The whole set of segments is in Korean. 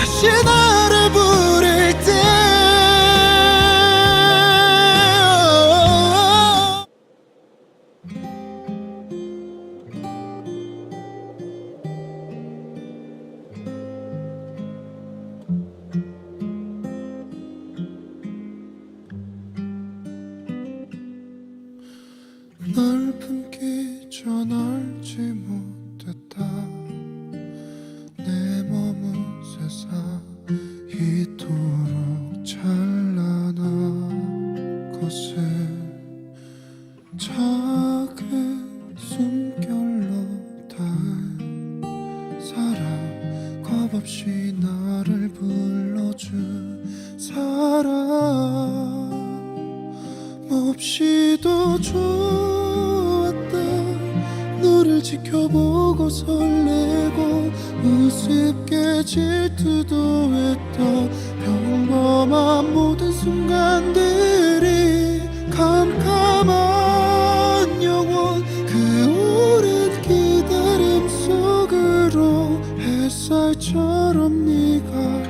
다시 나를 부를 때. 널 품기 전 알지 못 이토록 찬란한 것을 작은 숨결로 닿은 사랑 겁없이 나를 불러준 사랑 몹시도 좋았다 지켜보고 설레고 우습게 질투도 했던 평범한 모든 순간들이 캄캄한 영원 그 오랜 기다림 속으로 햇살처럼 네가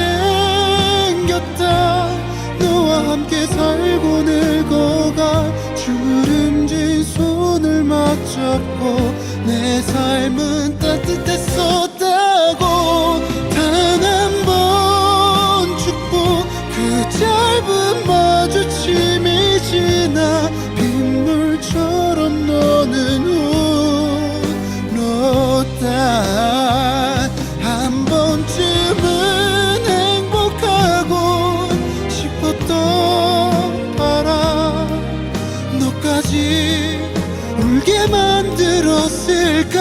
삶은 따뜻했었다고 단 한 번 축복 그 짧은 마주침이 지나 빗물처럼 너는 울었다. 한 번쯤은 행복하고 싶었던 바람 너까지 울게 만들었을까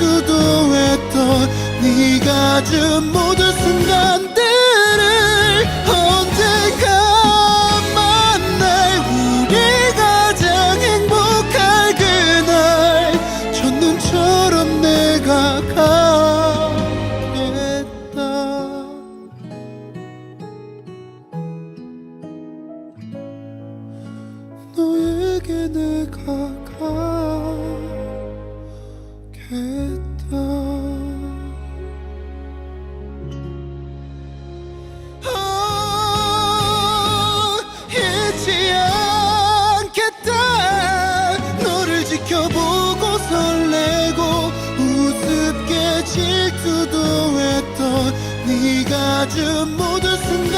질투도 했던 네가 준 모든 순간들을 언젠가 만날 우리 가장 행복할 그날 첫눈처럼 내가 가겠다. 너에게 내가 가 지켜보고 설레고 우습게 질투도 했던 네가 준 모든 순간